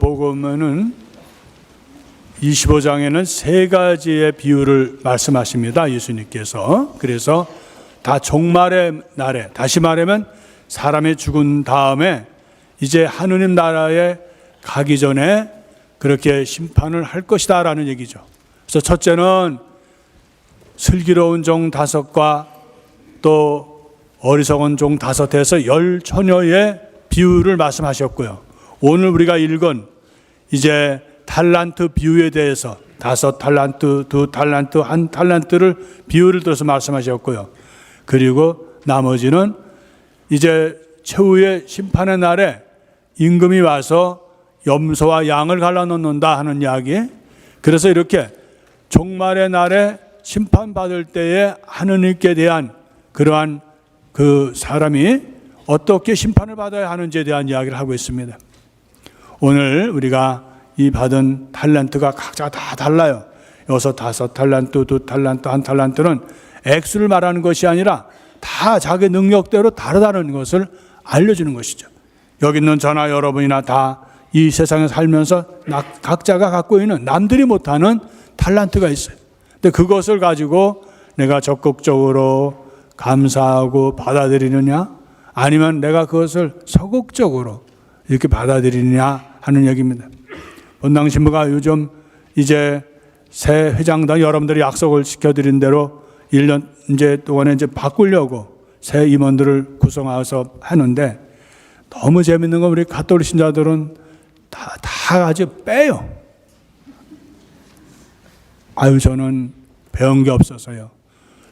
복음은 25장에는 세 가지의 비유를 말씀하십니다. 예수님께서. 그래서 다 종말의 날에 다시 말하면 사람이 죽은 다음에 이제 하느님 나라에 가기 전에 그렇게 심판을 할 것이다라는 얘기죠. 그래서 첫째는 슬기로운 종 다섯과 또 어리석은 종 다섯에서 열 처녀의 비유를 말씀하셨고요. 오늘 우리가 읽은 이제 탈란트 비유에 대해서 다섯 탈란트, 두 탈란트, 한 탈란트를 비유를 들어서 말씀하셨고요. 그리고 나머지는 이제 최후의 심판의 날에 임금이 와서 염소와 양을 갈라놓는다 하는 이야기. 그래서 이렇게 종말의 날에 심판받을 때에 하느님께 대한 그러한 그 사람이 어떻게 심판을 받아야 하는지에 대한 이야기를 하고 있습니다. 오늘 우리가 이 받은 탈란트가 각자 다 달라요. 여섯, 다섯 탈란트, 두 탈란트, 한 탈란트는 액수를 말하는 것이 아니라 다 자기 능력대로 다르다는 것을 알려주는 것이죠. 여기 있는 저나 여러분이나 다 이 세상에 살면서 각자가 갖고 있는 남들이 못하는 탈란트가 있어요. 근데 그것을 가지고 내가 적극적으로 감사하고 받아들이느냐 아니면 내가 그것을 소극적으로 이렇게 받아들이느냐 하는 얘기입니다. 본당 신부가 요즘 이제 새 회장당 여러분들이 약속을 시켜드린 대로 1년 이제 동안에 이제 바꾸려고 새 임원들을 구성해서 하는데 너무 재밌는 건 우리 가톨릭 신자들은 다, 다 아주 빼요. 아유, 저는 배운 게 없어서요.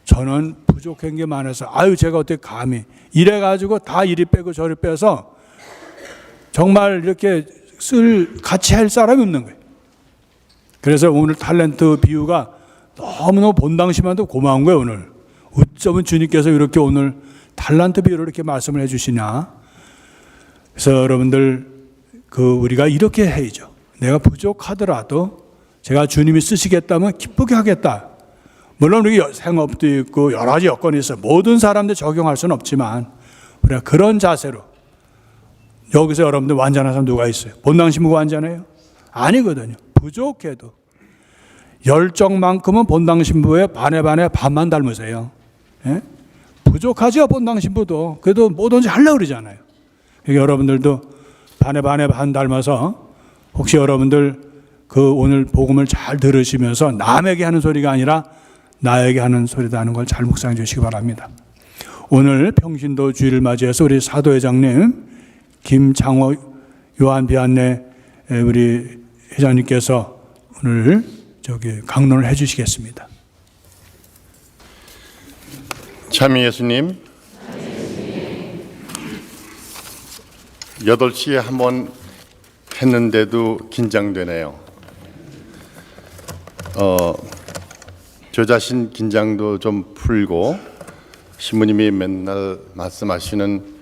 저는 부족한 게 많아서, 아유, 제가 어떻게 감히. 이래가지고 다 이리 빼고 저리 빼서 정말 이렇게 쓸, 같이 할 사람이 없는 거예요. 그래서 오늘 탤런트 비유가 너무너무 본당심한테 고마운 거예요, 오늘. 어쩌면 주님께서 이렇게 오늘 탤런트 비유를 이렇게 말씀을 해 주시냐. 그래서 여러분들, 그, 우리가 이렇게 해야죠. 내가 부족하더라도 제가 주님이 쓰시겠다면 기쁘게 하겠다. 물론 우리 생업도 있고 여러 가지 여건이 있어요. 모든 사람들 적용할 수는 없지만 우리가 그런 자세로 여기서 여러분들 완전한 사람 누가 있어요? 본당 신부가 완전해요? 아니거든요. 부족해도 열정만큼은 본당 신부의 반에 반에 반만 닮으세요. 예? 부족하죠 본당 신부도 그래도 뭐든지 하려고 그러잖아요. 그러니까 여러분들도 반에 반에 반 닮아서 혹시 여러분들 그 오늘 복음을 잘 들으시면서 남에게 하는 소리가 아니라 나에게 하는 소리다 하는 걸 잘 묵상해 주시기 바랍니다. 오늘 평신도 주일을 맞이해서 우리 사도회장님 김창호 요한 비안내 우리 회장님께서 오늘 저기 강론을 해 주시겠습니다. 참 예수님, 8시에 한 번 했는데도 긴장되네요. 어, 저 자신 긴장도 좀 풀고 신부님이 맨날 말씀하시는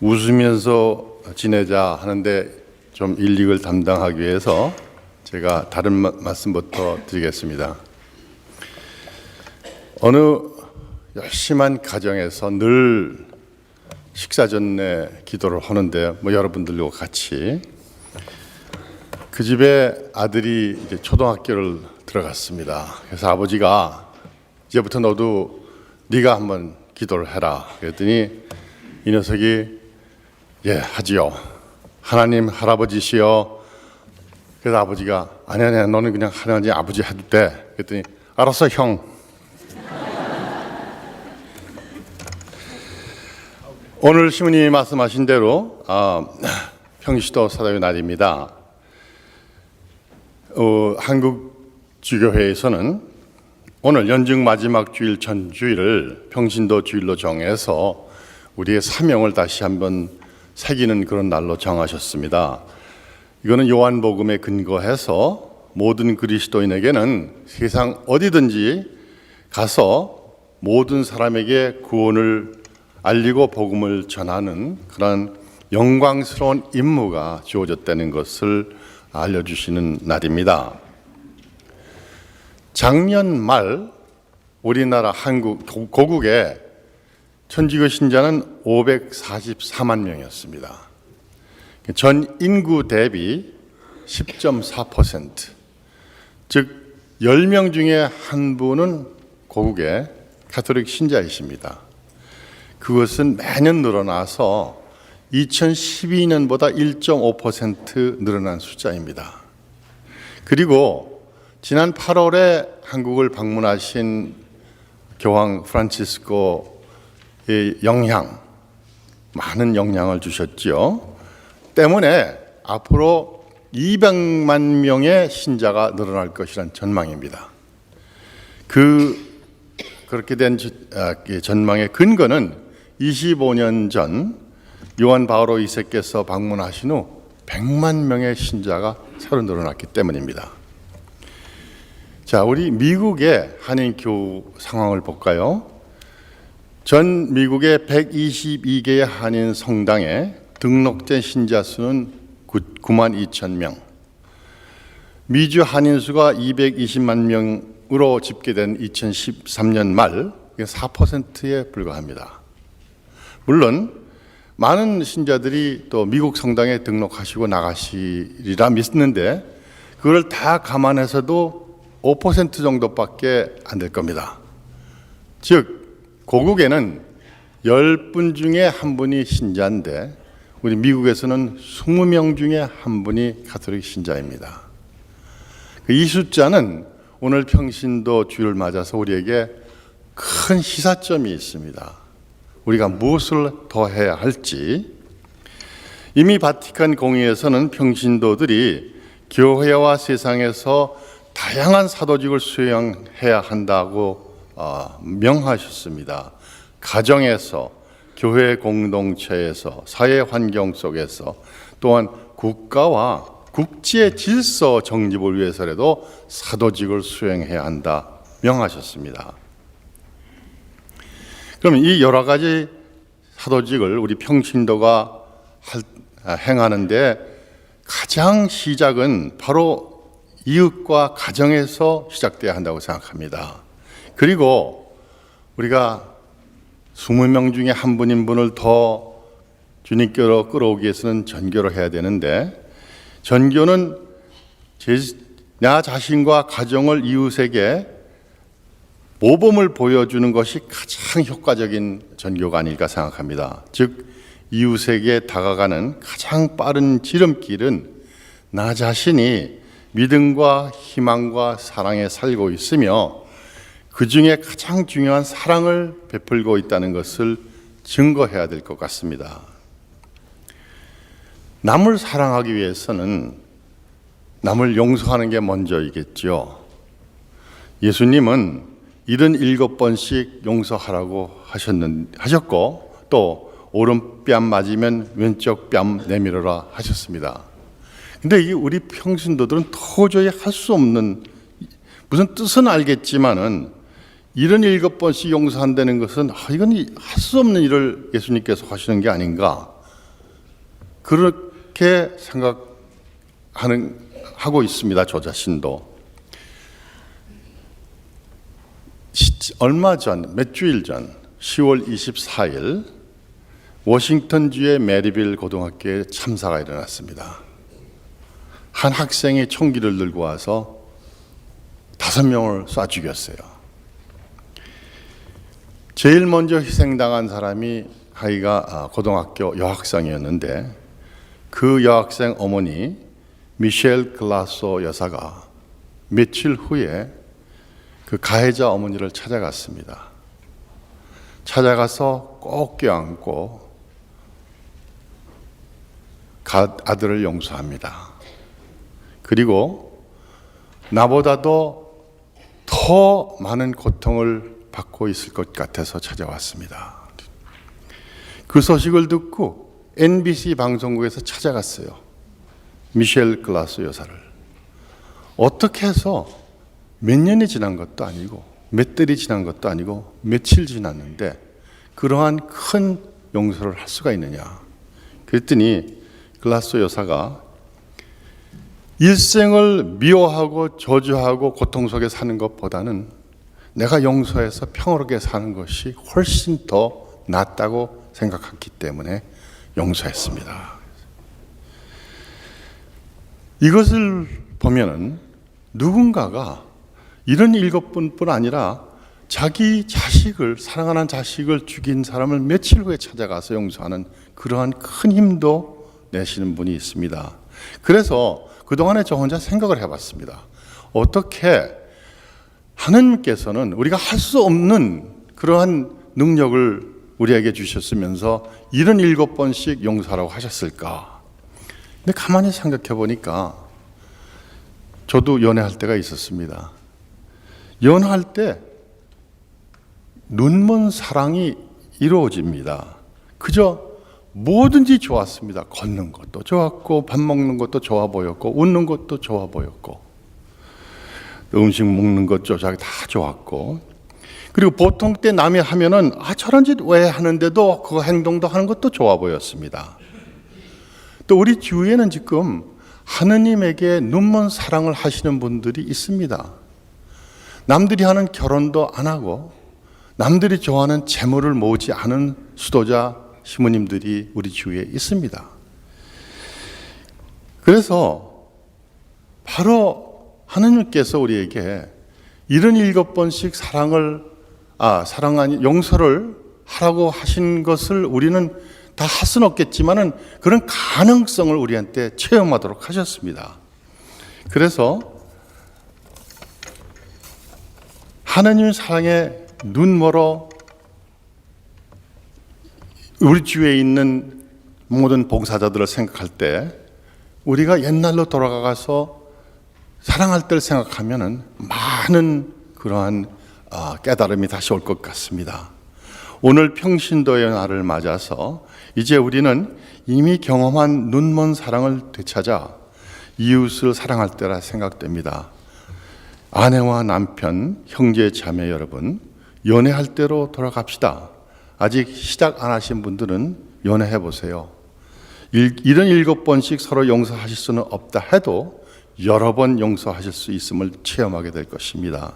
웃으면서 지내자 하는데 좀 일릭을 담당하기 위해서 제가 다른 마- 말씀부터 드리겠습니다. 어느 열심한 가정에서 늘 식사 전에 기도를 하는데 뭐 여러분들과 같이 그 집에 아들이 이제 초등학교를 들어갔습니다. 그래서 아버지가 이제부터 너도 네가 한번 기도를 해라. 그랬더니 이 녀석이 예 하지요. 하나님 할아버지시여. 그래서 아버지가 아니 아니 너는 그냥 하나님 아버지 해도 돼. 그랬더니 알았어 형. 오늘 시문님이 말씀하신 대로 아, 평시도 사도의 날입니다. 어, 한국 주교회에서는 오늘 연중 마지막 주일 전 주일을 평신도 주일로 정해서 우리의 사명을 다시 한번 새기는 그런 날로 정하셨습니다. 이거는 요한복음에 근거해서 모든 그리스도인에게는 세상 어디든지 가서 모든 사람에게 구원을 알리고 복음을 전하는 그런 영광스러운 임무가 주어졌다는 것을 알려주시는 날입니다. 작년 말 우리나라 한국 고국에 천주교 신자는 544만 명이었습니다. 전 인구 대비 10.4%. 즉 10명 중에 한 분은 고국의 가톨릭 신자이십니다. 그것은 매년 늘어나서 2012년보다 1.5% 늘어난 숫자입니다. 그리고 지난 8월에 한국을 방문하신 교황 프란치스코의 영향, 많은 영향을 주셨지요. 때문에 앞으로 200만 명의 신자가 늘어날 것이란 전망입니다. 그 그렇게 된 저- 아, 그 전망의 근거는 25년 전 요한 바오로 2세께서 방문하신 후 100만 명의 신자가 새로 늘어났기 때문입니다. 자, 우리 미국의 한인 교우 상황을 볼까요? 전 미국의 122개의 한인 성당에 등록된 신자 수는 9만 2천 명. 미주 한인 수가 220만 명으로 집계된 2013년 말 4%에 불과합니다. 물론 많은 신자들이 또 미국 성당에 등록하시고 나가시리라 믿는데 그걸 다 감안해서도 5% 정도밖에 안 될 겁니다. 즉 고국에는 10분 중에 한 분이 신자인데 우리 미국에서는 20명 중에 한 분이 가톨릭 신자입니다. 그이 숫자는 오늘 평신도 주를 맞아서 우리에게 큰 시사점이 있습니다. 우리가 무엇을 더 해야 할지 이미 바티칸 공의에서는 평신도들이 교회와 세상에서 다양한 사도직을 수행해야 한다고 어, 명하셨습니다. 가정에서 교회 공동체에서 사회 환경 속에서 또한 국가와 국제 질서 정립을 위해서라도 사도직을 수행해야 한다 명하셨습니다. 그러면 이 여러 가지 사도직을 우리 평신도가 할- 아, 행하는데 가장 시작은 바로 이웃과 가정에서 시작돼야 한다고 생각합니다. 그리고 우리가 20명 중에 한 분인 분을 더 주님께로 끌어오기 위해서는 전교를 해야 되는데 전교는 제, 나 자신과 가정을 이웃에게 모범을 보여주는 것이 가장 효과적인 전교가 아닐까 생각합니다. 즉 이웃에게 다가가는 가장 빠른 지름길은 나 자신이 믿음과 희망과 사랑에 살고 있으며 그 중에 가장 중요한 사랑을 베풀고 있다는 것을 증거해야 될 것 같습니다. 남을 사랑하기 위해서는 남을 용서하는 게 먼저이겠죠. 예수님은 일흔 일곱 번씩 용서하라고 하셨는, 하셨고 또 오른뺨 맞으면 왼쪽 뺨 내밀어라 하셨습니다. 근데 이게 우리 평신도들은 도저히 할 수 없는 무슨 뜻은 알겠지만은 일흔 일곱 번씩 용서한다는 것은 아, 이건 할 수 없는 일을 예수님께서 하시는 게 아닌가 그렇게 생각하는 하고 있습니다. 저 자신도 시- 얼마 전, 몇 주일 전, 10월 24일 워싱턴주의 메리빌 고등학교에 참사가 일어났습니다. 한 학생이 총기를 들고 와서 다섯 명을 쏴 죽였어요. 제일 먼저 희생당한 사람이 아이가 아, 고등학교 여학생이었는데 그 여학생 어머니 미셸 글라소 여사가 며칠 후에 그 가해자 어머니를 찾아갔습니다. 찾아가서 꼭 껴안고 가- 아들을 용서합니다. 그리고 나보다도 더 많은 고통을 받고 있을 것 같아서 찾아왔습니다. 그 소식을 듣고 NBC 방송국에서 찾아갔어요. 미셸 글라스 여사를. 어떻게 해서 몇 년이 지난 것도 아니고 몇 달이 지난 것도 아니고 며칠 지났는데 그러한 큰 용서를 할 수가 있느냐. 그랬더니 글라스 여사가 일생을 미워하고 저주하고 고통 속에 사는 것보다는 내가 용서해서 평화롭게 사는 것이 훨씬 더 낫다고 생각했기 때문에 용서했습니다. 이것을 보면은 누군가가 이런 일곱 분뿐 아니라 자기 자식을 사랑하는 자식을 죽인 사람을 며칠 후에 찾아가서 용서하는 그러한 큰 힘도 내시는 분이 있습니다. 그래서 그동안에 저 혼자 생각을 해봤습니다. 어떻게 하나님께서는 우리가 할 수 없는 그러한 능력을 우리에게 주셨으면서 이런 일곱 번씩 용서하라고 하셨을까? 근데 가만히 생각해 보니까 저도 연애할 때가 있었습니다. 연애할 때 눈먼 사랑이 이루어집니다. 그저 뭐든지 좋았습니다. 걷는 것도 좋았고, 밥 먹는 것도 좋아 보였고, 웃는 것도 좋아 보였고, 음식 먹는 것 조작 다 좋았고, 그리고 보통 때 남이 하면은 아 저런 짓 왜 하는데도 그 행동도 하는 것도 좋아 보였습니다. 또 우리 주위에는 지금 하느님에게 눈먼 사랑을 하시는 분들이 있습니다. 남들이 하는 결혼도 안 하고 남들이 좋아하는 재물을 모으지 않은 수도자 시모님들이 우리 주위에 있습니다. 그래서 바로 하느님께서 우리에게 이런 일곱 번씩 사랑을 아 사랑 아니 용서를 하라고 하신 것을 우리는 다 할 수는 없겠지만은 그런 가능성을 우리한테 체험하도록 하셨습니다. 그래서 하나님 사랑에 눈멀어 우리 주위에 있는 모든 봉사자들을 생각할 때 우리가 옛날로 돌아가서 사랑할 때를 생각하면은 많은 그러한 아, 깨달음이 다시 올 것 같습니다. 오늘 평신도의 날을 맞아서 이제 우리는 이미 경험한 눈먼 사랑을 되찾아 이웃을 사랑할 때라 생각됩니다. 아내와 남편, 형제, 자매 여러분, 연애할 때로 돌아갑시다. 아직 시작 안 하신 분들은 연애해 보세요. 일- 이런 일곱 번씩 서로 용서하실 수는 없다 해도 여러 번 용서하실 수 있음을 체험하게 될 것입니다.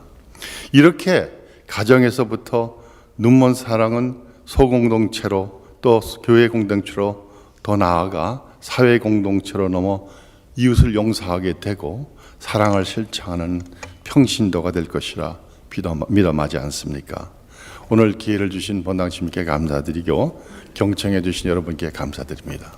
이렇게 가정에서부터 눈먼 사랑은 소공동체로 또 교회 공동체로 더 나아가 사회 공동체로 넘어 이웃을 용서하게 되고 사랑을 실천하는 평신도가 될 것이라 믿어, 믿어 마지 않습니까? 오늘 기회를 주신 본당심께 감사드리고 경청해 주신 여러분께 감사드립니다.